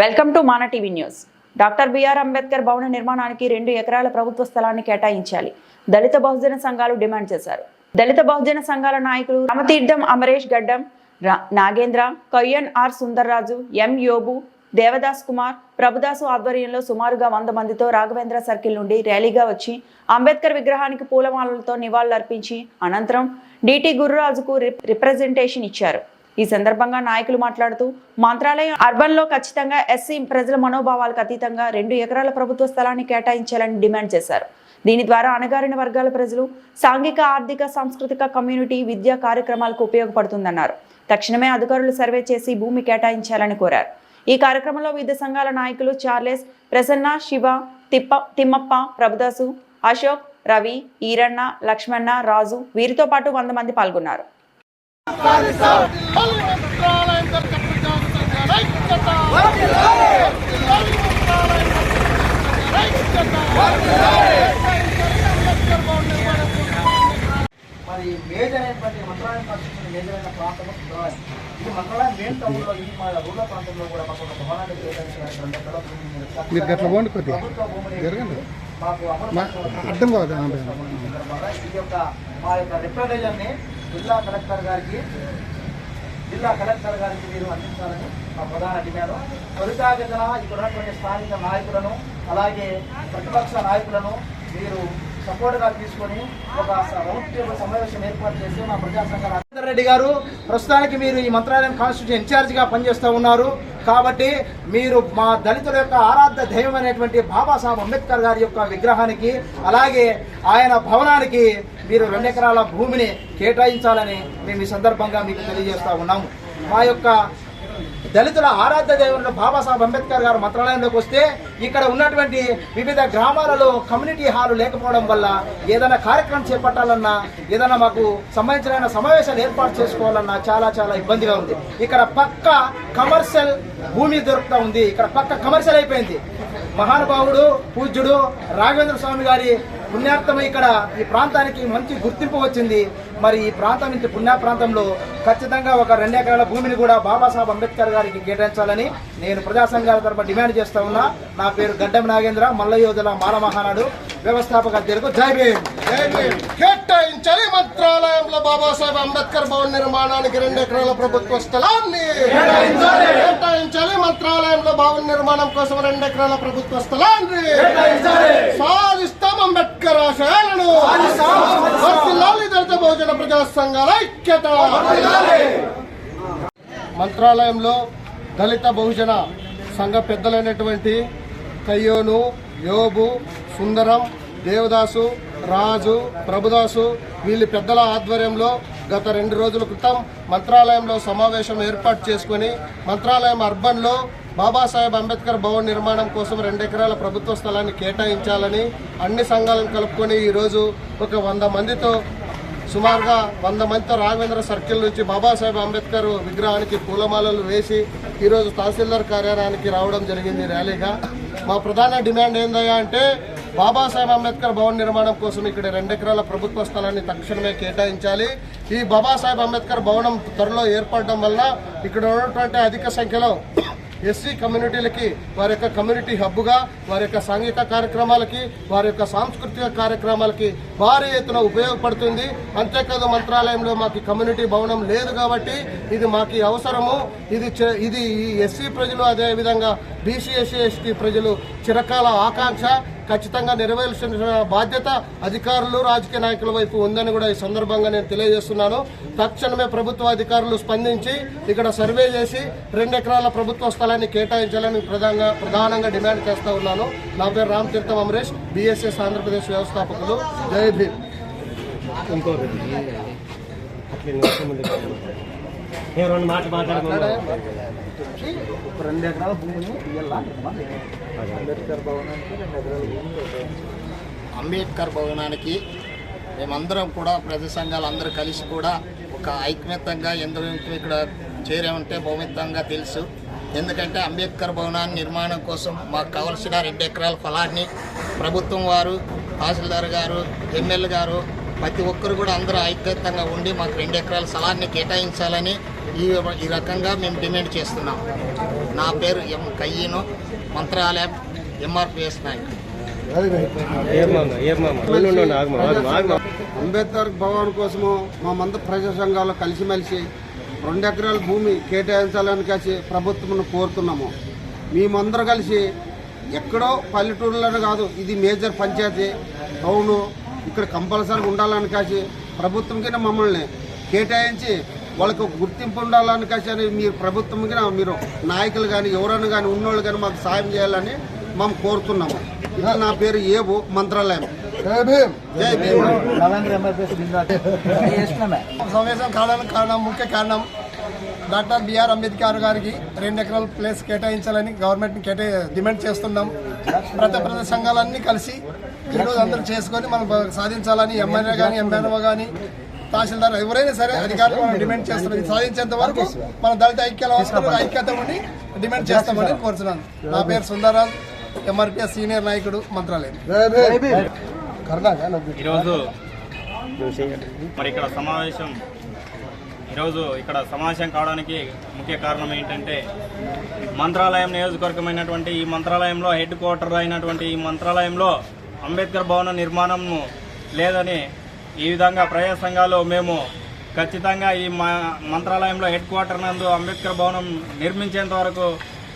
Welcome to Mana TV news. Doctor BR Ambedkar భవన నిర్మాణానికి రెండు ఎకరాల ప్రభుత్వ స్థలాన్ని కేటాయించాలి. దళిత బహుజన సంఘాలు డిమాండ్ చేశారు. దళిత బహుజన సంఘాల నాయకులు రామతీర్థం అమరేష్ గడ్డం నాగేంద్ర కయ్యన్ ఆర్ సుందర్రాజు ఎం యోబు దేవదాస్ కుమార్ ప్రభుదాసు ఆధ్వర్యంలో సుమారుగా వంద మందితో రాఘవేంద్ర సర్కిల్ నుండి ర్యాలీగా వచ్చి అంబేద్కర్ విగ్రహానికి పూలమాలలతో నివాళులర్పించి అనంతరం డిటి గురురాజుకు రిప్రజెంటేషన్ ఇచ్చారు. ఈ సందర్భంగా నాయకులు మాట్లాడుతూ మంత్రాలయం అర్బన్లో ఖచ్చితంగా ఎస్సీ ప్రజల మనోభావాలకు అతీతంగా రెండు ఎకరాల ప్రభుత్వ స్థలాన్ని కేటాయించాలని డిమాండ్ చేశారు. దీని ద్వారా అణగారిన వర్గాల ప్రజలు సాంఘిక ఆర్థిక సాంస్కృతిక కమ్యూనిటీ విద్యా కార్యక్రమాలకు ఉపయోగపడుతుందన్నారు. తక్షణమే అధికారులు సర్వే చేసి భూమి కేటాయించాలని కోరారు. ఈ కార్యక్రమంలో వివిధ సంఘాల నాయకులు చార్లెస్ ప్రసన్న శివ తిప్ప తిమ్మప్ప ప్రభుదాసు అశోక్ రవి ఈరన్న లక్ష్మణ రాజు వీరితో పాటు వంద మంది పాల్గొన్నారు. మరి మేజర్ అయినటువంటి మంత్రాలయం కాన్స్టిట్యూషన్ మేజర్ అయిన ఇది మంత్రాలయం మెయిన్ టౌన్లో ఇది మా రూరల్ ప్రాంతంలో కూడా మాకు ఒక భవనాన్ని. ప్రభుత్వ భూమిని. మాకు అమలు ఈ సందర్భంగా ఈ యొక్క మా యొక్క రిప్రజెంటేషన్ని జిల్లా కలెక్టర్ గారికి జిల్లా కలెక్టర్ గారికి మీరు అందించాలని మా ప్రధాన డిమాండ్. త్వరితాగతన ఇక్కడ ఉన్నటువంటి స్థానిక నాయకులను అలాగే ప్రతిపక్ష నాయకులను మీరు సపోర్ట్గా తీసుకొని ఒక రౌండ్ టేబుల్ సమావేశం ఏర్పాటు చేసి మా ప్రజా సంఘాల రాజేందర్ రెడ్డి గారు ప్రస్తుతానికి మీరు ఈ మంత్రాలయం కాన్స్టిట్యూషన్ ఇన్ఛార్జిగా పనిచేస్తూ ఉన్నారు. కాబట్టి మీరు మా దళితుల యొక్క ఆరాధ్య దైవం అనేటువంటి బాబాసాహెబ్ అంబేద్కర్ గారి యొక్క విగ్రహానికి అలాగే ఆయన భవనానికి మీరు రెండు ఎకరాల భూమిని కేటాయించాలని మేము ఈ సందర్భంగా మీకు తెలియజేస్తూ ఉన్నాము. మా యొక్క దళితుల ఆరాధ్య దేవుడు బాబాసాహెబ్ అంబేద్కర్ గారు మంత్రాలయంలోకి వస్తే ఇక్కడ ఉన్నటువంటి వివిధ గ్రామాలలో కమ్యూనిటీ హాలు లేకపోవడం వల్ల ఏదైనా కార్యక్రమం చేపట్టాలన్నా ఏదైనా మాకు సంబంధించిన సమావేశాలు ఏర్పాటు చేసుకోవాలన్నా చాలా చాలా ఇబ్బందిగా ఉంది. ఇక్కడ పక్క కమర్షియల్ భూమి దొరుకుతూ ఉంది. ఇక్కడ పక్క కమర్షియల్ అయిపోయింది. మహానుభావుడు పూజ్యుడు రాఘవేంద్ర స్వామి గారి పుణ్యార్థం ఇక్కడ ఈ ప్రాంతానికి మంచి గుర్తింపు వచ్చింది. మరి ఈ ప్రాంతం నుంచి పుణ్య ప్రాంతంలో ఖచ్చితంగా ఒక రెండు ఎకరాల భూమిని కూడా బాబాసాహెబ్ అంబేద్కర్ గారికి కేటాయించాలని నేను ప్రజా సంఘాల తరఫున డిమాండ్ చేస్తా ఉన్నా. నా పేరు గడ్డం నాగేంద్ర మల్ల యోధుల మాల మహానాడు వ్యవస్థాపక అధ్యక్షుడు జై భీమ్. కేటాయించాలి మంత్రాలయంలో బాబాసాహెబ్ అంబేద్కర్ భవన్ నిర్మాణానికి రెండు ఎకరాల ప్రభుత్వ స్థలాన్ని కేటాయించాలి. మంత్రాలయంలో భవన్ నిర్మాణం కోసం రెండు ఎకరాల ప్రభుత్వ స్థలాన్ని సాధిస్తాం అంబేద్కర్. వర్ధిల్లాలి దళిత బహుజన ప్రజా సంఘాల ఐక్యత. మంత్రాలయంలో దళిత బహుజన సంఘ పెద్దలైనటువంటి కయ్యోను యోబు సుందరం దేవదాసు రాజు ప్రభుదాసు వీళ్ళ పెద్దల ఆధ్వర్యంలో గత రెండు రోజుల క్రితం మంత్రాలయంలో సమావేశం ఏర్పాటు చేసుకొని మంత్రాలయం అర్బన్లో బాబాసాహెబ్ అంబేద్కర్ భవన్ నిర్మాణం కోసం రెండు ఎకరాల ప్రభుత్వ స్థలాన్ని కేటాయించాలని అన్ని సంఘాలను కలుపుకొని ఈరోజు ఒక వంద మందితో సుమారుగా వంద మందితో రాఘవేంద్ర సర్కిల్ నుంచి బాబాసాహెబ్ అంబేద్కర్ విగ్రహానికి పూలమాలలు వేసి ఈరోజు తహసీల్దార్ కార్యాలయానికి రావడం జరిగింది ర్యాలీగా. మా ప్రధాన డిమాండ్ ఏందయ్యా అంటే బాబాసాహెబ్ అంబేద్కర్ భవన్ నిర్మాణం కోసం ఇక్కడ రెండు ఎకరాల ప్రభుత్వ స్థలాన్ని తక్షణమే కేటాయించాలి. ఈ బాబాసాహెబ్ అంబేద్కర్ భవనం త్వరలో ఏర్పడడం వల్ల ఇక్కడ ఉన్నటువంటి అధిక సంఖ్యలో ఎస్సీ కమ్యూనిటీలకి వారి యొక్క కమ్యూనిటీ హబ్గా వారి యొక్క సాంఘిక కార్యక్రమాలకి వారి యొక్క సాంస్కృతిక కార్యక్రమాలకి భారీ ఎత్తున ఉపయోగపడుతుంది. అంతేకాదు మంత్రాలయంలో మాకు కమ్యూనిటీ భవనం లేదు కాబట్టి ఇది మాకు అవసరము. ఇది చ- ఇది ఈ ఎస్సీ ప్రజలు అదే విధంగా బీసీ ఎస్సీ ఎస్టీ ప్రజలు చిరకాల ఆకాంక్ష. ఖచ్చితంగా నెరవేర్చిన బాధ్యత అధికారులు రాజకీయ నాయకుల వైపు ఉందని కూడా ఈ సందర్భంగా నేను తెలియజేస్తున్నాను. తక్షణమే ప్రభుత్వ అధికారులు స్పందించి ఇక్కడ సర్వే చేసి రెండు ఎకరాల ప్రభుత్వ స్థలాన్ని కేటాయించాలని ప్రధానంగా ప్రధానంగా డిమాండ్ చేస్తూ ఉన్నాను. నా పేరు రామ్ తీర్థం అమరేష్ బిఎస్ఎస్ ఆంధ్రప్రదేశ్ వ్యవస్థాపకులు. జై భీమ్. రెండు మాటలు మాట్లాడుకున్నాను రెండు ఎకరాల భూమిని ఇవ్వాలా అంబేద్కర్ భవనానికి రెండు ఎకరాల భూమిని అంబేద్కర్ భవనానికి మేమందరం కూడా ప్రజా సంఘాలు అందరూ కలిసి కూడా ఒక ఐక్యమత్యంగా ఎందరో ఇక్కడ చేరామంటే భౌమితంగా తెలుసు. ఎందుకంటే అంబేద్కర్ భవనాన్ని నిర్మాణం కోసం మాకు కావలసిన రెండు ఎకరాల పొలాన్ని ప్రభుత్వం వారు తహసీల్దార్ గారు ఎమ్మెల్యే గారు ప్రతి ఒక్కరు కూడా అందరూ ఐక్యతంగా ఉండి మాకు రెండు ఎకరాల స్థలాన్ని కేటాయించాలని ఈ ఈ రకంగా మేము డిమాండ్ చేస్తున్నాం. నా పేరు ఎం కయ్యను మంత్రాలయం ఎంఆర్పిఎస్ నాయక్. అంబేద్కర్ భవన్ కోసము మా మంద ప్రజా సంఘాలు కలిసిమెలిసి రెండు ఎకరాల భూమి కేటాయించాలని కలిసి ప్రభుత్వం కోరుతున్నాము. మేమందరం కలిసి ఎక్కడో పల్లెటూరులోనే కాదు ఇది మేజర్ పంచాయతీ టౌను ఇక్కడ కంపల్సరీ ఉండాలని కాసి ప్రభుత్వం కింద మమ్మల్ని కేటాయించి వాళ్ళకు ఒక గుర్తింపు ఉండాలని కాసి మీరు ప్రభుత్వం మీరు నాయకులు కానీ ఎవరైనా కానీ ఉన్నోళ్ళు కానీ మాకు సాయం చేయాలని మేము కోరుతున్నాము. ఇలా నా పేరు ఏబు మంత్రాలయం. సమావేశం కావడానికి కారణం ముఖ్య కారణం డాక్టర్ బిఆర్ అంబేద్కర్ గారికి రెండు ఎకరాల ప్లేస్ కేటాయించాలని గవర్నమెంట్ని కేటా డిమాండ్ చేస్తున్నాం. ప్రతి ప్రతి సంఘాలన్నీ కలిసి ఈరోజు అందరూ చేసుకొని మనం సాధించాలని ఎమ్మెల్యే కానీ ఎంఎన్ఓ కానీ తహసీల్దార్ ఎవరైనా సరే అధికారులు మనం డిమాండ్ చేస్తున్నాం సాధించేంత వరకు మన దళిత ఐక్యాల ఐక్యత ఉండి డిమాండ్ చేస్తామని కోరుతున్నాను నా పేరు సుందరరాజ్ ఎంఆర్పిఎస్ సీనియర్ నాయకుడు మంత్రాలయం. ఈరోజు మరి ఇక్కడ సమావేశం ఈరోజు ఇక్కడ సమావేశం కావడానికి ముఖ్య కారణం ఏంటంటే మంత్రాలయం నియోజకవర్గమైనటువంటి ఈ మంత్రాలయంలో హెడ్ క్వార్టర్ అయినటువంటి ఈ మంత్రాలయంలో అంబేద్కర్ భవన నిర్మాణం లేదని ఈ విధంగా ప్రజా సంఘాలు మేము ఖచ్చితంగా ఈ మంత్రాలయంలో హెడ్ క్వార్టర్ నందు అంబేద్కర్ భవనం నిర్మించేంత వరకు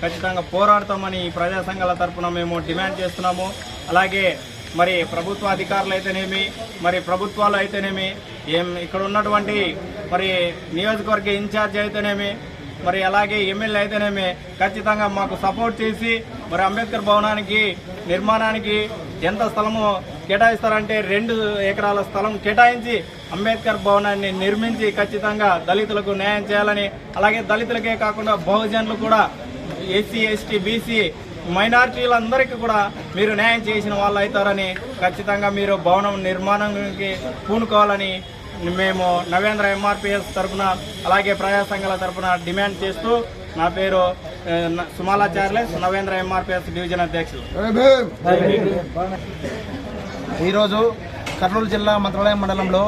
ఖచ్చితంగా పోరాడతామని ఈ ప్రజా సంఘాల తరపున మేము డిమాండ్ చేస్తున్నాము. అలాగే మరి ప్రభుత్వ అధికారులు అయితేనేమి మరి ప్రభుత్వాలు అయితేనేమి ఏం ఇక్కడ ఉన్నటువంటి మరి నియోజకవర్గ ఇన్ఛార్జ్ అయితేనేమి మరి అలాగే ఎమ్మెల్యే అయితేనేమి ఖచ్చితంగా మాకు సపోర్ట్ చేసి మరి అంబేద్కర్ భవనానికి నిర్మాణానికి ఎంత స్థలము కేటాయిస్తారంటే రెండు ఎకరాల స్థలం కేటాయించి అంబేద్కర్ భవనాన్ని నిర్మించి ఖచ్చితంగా దళితులకు న్యాయం చేయాలని అలాగే దళితులకే కాకుండా బహుజనులు కూడా ఎస్సీ ఎస్టీ బీసీ మైనార్టీలందరికీ కూడా మీరు న్యాయం చేసిన వాళ్ళు అవుతారని ఖచ్చితంగా మీరు భవనం నిర్మాణానికి పూనుకోవాలని మేము నవేంద్ర ఎంఆర్పిఎస్ తరఫున అలాగే ప్రజా సంఘాల తరఫున డిమాండ్ చేస్తూ నా పేరు సుమాలాచార్యులే నవేంద్ర ఎంఆర్పిఎస్ డివిజన్ అధ్యక్షులు. ఈరోజు కర్నూలు జిల్లా మంత్రాలయం మండలంలో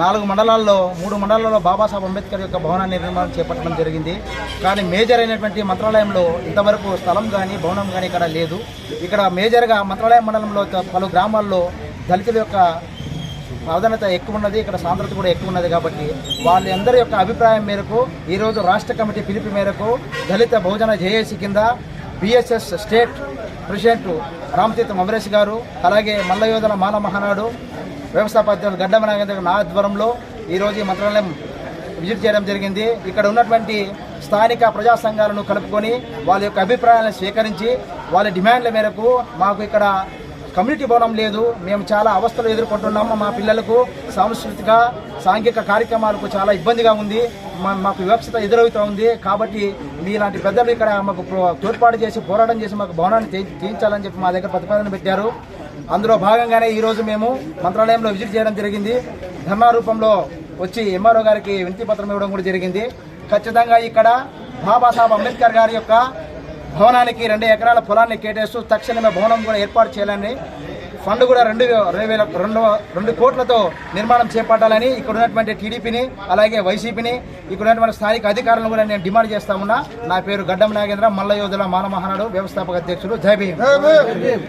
నాలుగు మండలాల్లో మూడు మండలాల్లో బాబాసాహెబ్ అంబేద్కర్ యొక్క భవన నిర్మాణం చేపట్టడం జరిగింది. కానీ మేజర్ అయినటువంటి మంత్రాలయంలో ఇంతవరకు స్థలం కానీ భవనం కానీ ఇక్కడ లేదు. ఇక్కడ మేజర్గా మంత్రాలయం మండలంలో పలు గ్రామాల్లో దళితుల యొక్క ప్రాధాన్యత ఎక్కువ ఉన్నది ఇక్కడ సాంద్రత కూడా ఎక్కువ ఉన్నది కాబట్టి వాళ్ళందరి యొక్క అభిప్రాయం మేరకు ఈరోజు రాష్ట్ర కమిటీ పిలుపు మేరకు దళిత బహుజన జేఏసీ కింద BSS state president Ramatirtham Amaresh garu అలాగే మల్లయోధన మాల మహానాడు వ్యవస్థాపకులు గడ్డం నాగేంద్ర నా ఆధ్వర్యంలో ఈరోజు ఈ మంత్రాలయం విజిట్ చేయడం జరిగింది. ఇక్కడ ఉన్నటువంటి స్థానిక ప్రజా సంఘాలను కలుపుకొని వాళ్ళ యొక్క అభిప్రాయాలను స్వీకరించి వాళ్ళ డిమాండ్ల మేరకు మాకు ఇక్కడ కమ్యూనిటీ భవనం లేదు. మేము చాలా అవస్థలు ఎదుర్కొంటున్నాము. మా పిల్లలకు సాంస్కృతిక సాంఘిక కార్యక్రమాలకు చాలా ఇబ్బందిగా ఉంది. మాకు వివక్షత ఎదురవుతూ ఉంది. కాబట్టి మీలాంటి పెద్దలు ఇక్కడ మాకు తోడ్పాటు చేసి పోరాటం చేసి మాకు భవనాన్ని తీ- తీయించాలని చెప్పి మా దగ్గర ప్రతిపాదన పెట్టారు. అందులో భాగంగానే ఈరోజు మేము మంత్రాలయంలో విజిట్ చేయడం జరిగింది. ధర్నా రూపంలో వచ్చి ఎంఆర్ఓ గారికి వినతి పత్రం ఇవ్వడం కూడా జరిగింది. ఖచ్చితంగా ఇక్కడ బాబాసాహెబ్ అంబేద్కర్ గారి యొక్క భవనానికి రెండు ఎకరాల పొలాన్ని కేటాయిస్తూ తక్షణమే భవనం కూడా ఏర్పాటు చేయాలని ఫండ్ కూడా రెండు రెండు వేల రెండు రెండు కోట్లతో నిర్మాణం చేపట్టాలని ఇక్కడ ఉన్నటువంటి టీడీపీని అలాగే వైసీపీని ఇక్కడ ఉన్నటువంటి స్థానిక అధికారులను కూడా నేను డిమాండ్ చేస్తామున్నా నా పేరు గడ్డం నాగేంద్ర మల్ల యోధుల మానమహానాడు వ్యవస్థాపక అధ్యక్షుడు. జై భీమ్.